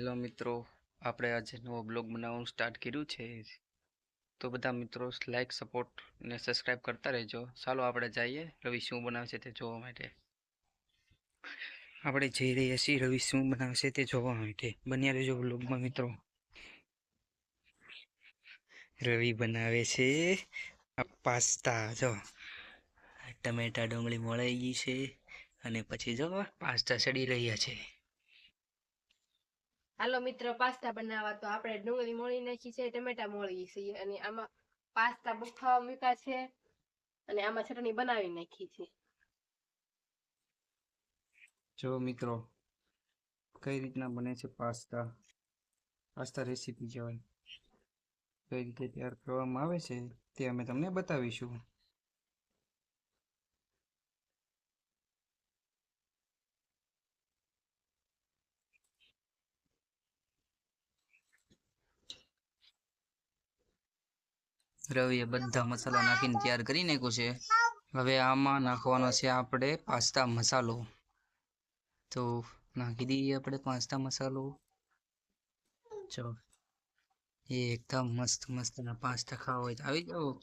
Hello મિત્રો, આપણે આજે નવો બ્લોગ બનાવવાનું સ્ટાર્ટ કર્યું છે. તો બધા મિત્રો લાઈક સપોર્ટ ને સબસ્ક્રાઈબ કરતા રહેજો. ચાલો આપણે જઈએ, રવિ શું બનાવશે તે જોવા માટે. આપણે જઈ રહ્યા છીએ, રવિ શું બનાવશે તે જોવા માટે. બન્યા રહેજો બ્લોગમાં મિત્રો. રવિ બનાવે છે પાસ્તા. જો, ટમેટા ડુંગળી મળાઈ ગઈ છે અને પછી જો પાસ્તા ચડી રહ્યા છે. હાલો મિત્રો, પાસ્તા બનાવવા તો આપણે ડુંગળી મોળી નાખી છે, ટમેટા મોળી છે, અને આમાં પાસ્તા બફાવા મૂક્યા છે, અને આમાં ચટણી બનાવી નાખી છે. જો મિત્રો, કઈ રીતના બને છે પાસ્તા? પાસ્તા રેસીપી કહેવાય કઈ રીતે તૈયાર કરવામાં આવે છે તે અમે તમને બતાવીશું. રવિએ બધા મસાલા નાખીને તૈયાર કરી નાખ્યું છે. હવે આમાં નાખવાનો છે આપણે પાસ્તા મસાલો. તો નાખી દઈએ આપણે પાસ્તા મસાલો. ચો એકદમ મસ્ત મસ્ત પાસ્તા ખાવા હોય તો આવી જાઓ.